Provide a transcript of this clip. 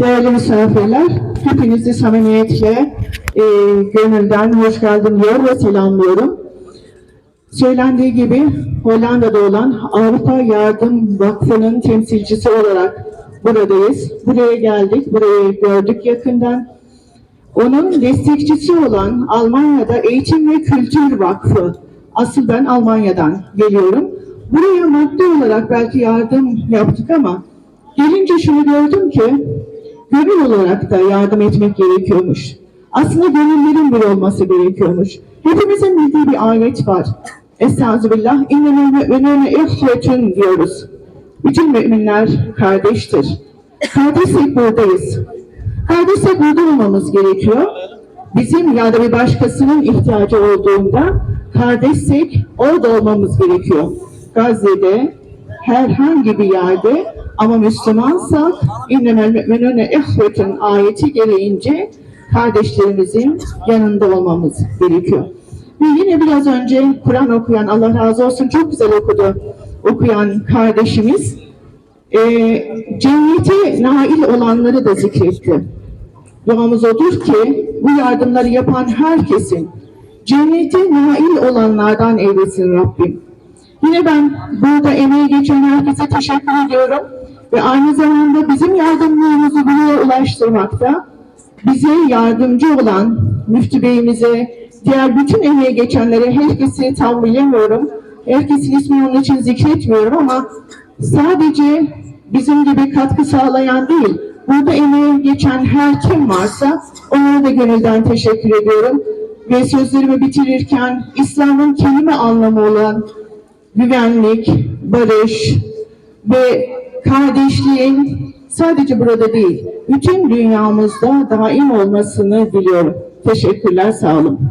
Değerli misafirler, hepinizi samimiyetle, e, gönülden hoş geldin diyor ve selamlıyorum. Söylendiği gibi Hollanda'da olan Avrupa Yardım Vakfı'nın temsilcisi olarak buradayız. Buraya geldik, burayı gördük yakından. Onun destekçisi olan Almanya'da Eğitim ve Kültür Vakfı. Asıl ben Almanya'dan geliyorum. Buraya maddi olarak belki yardım yaptık ama gelince şunu gördüm ki gönül olarak da yardım etmek gerekiyormuş. Aslında gönüllerin bir olması gerekiyormuş. Hepimizin bildiği bir ayet var. Estağfirullah. İnnemel mü'minûne ihvetün diyoruz. Bütün müminler kardeştir. Kardeşsek buradayız. Kardeşsek burada olmamız gerekiyor. Bizim ya da bir başkasının ihtiyacı olduğunda kardeşsek orada olmamız gerekiyor. Gazze'de herhangi bir yerde ama Müslümansak innemel mü'minûne ihvetün ayeti gereğince kardeşlerimizin yanında olmamız gerekiyor. Ve yine biraz önce Kur'an okuyan Allah razı olsun çok güzel okudu okuyan kardeşimiz e, cennete nail olanları da zikretti. Duamız odur ki bu yardımları yapan herkesin cennete nail olanlardan eylesin Rabbim. Yine ben burada emeği geçen herkese teşekkür ediyorum ve aynı zamanda bizim yardımlarımızı buraya ulaştırmakta bize yardımcı olan müftü beyimize, diğer bütün emeği geçenlere herkesi tam bilemiyorum. Herkesin ismini onun için zikretmiyorum ama sadece bizim gibi katkı sağlayan değil, burada emeği geçen her kim varsa onlara da gönülden teşekkür ediyorum. Ve sözlerimi bitirirken İslam'ın kelime anlamı olan güvenlik, barış ve kardeşliğin sadece burada değil, bütün dünyamızda daim olmasını diliyorum. Teşekkürler, sağ olun.